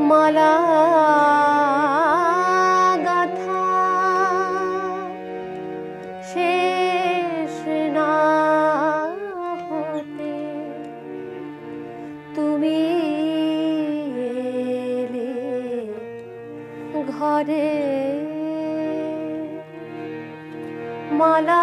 মালা গাথা শেষ না হতে তুমি ঘরে মালা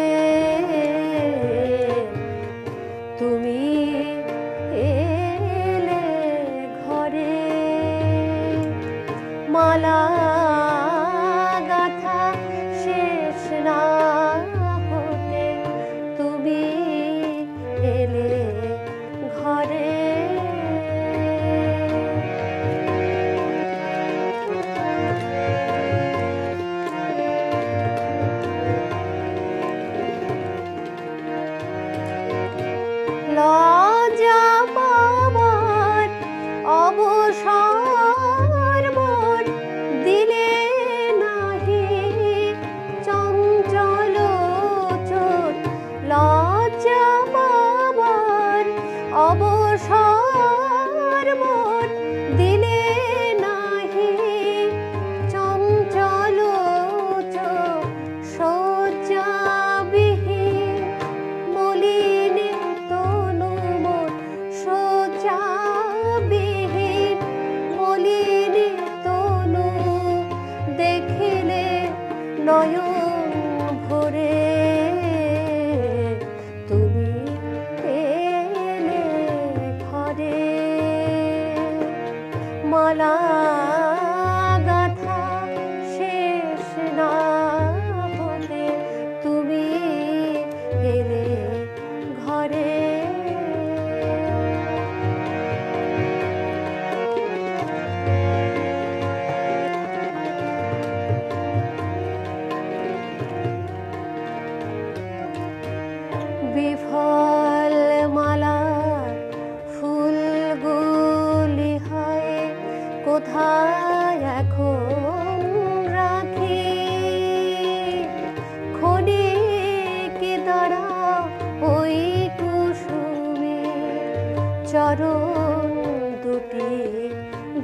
মালা গাথা শেষ না হতে তুমি এলে ঘরে। লজা পাবার অবসর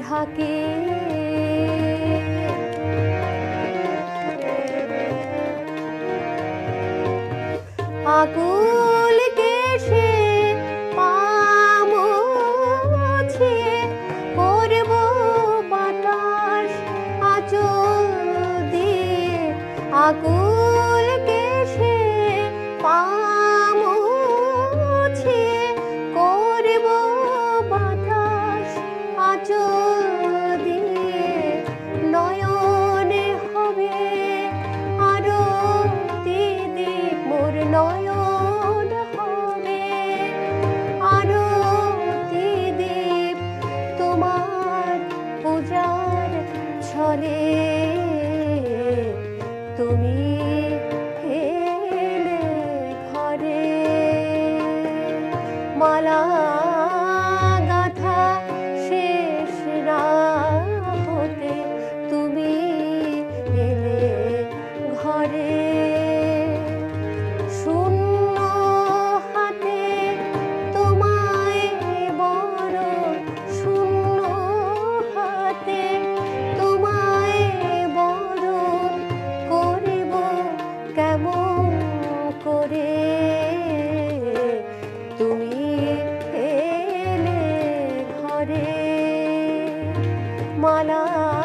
থাকে। আকুল কেশে পামছে করব বাতাস আচল দিয়ে। আকুল মালা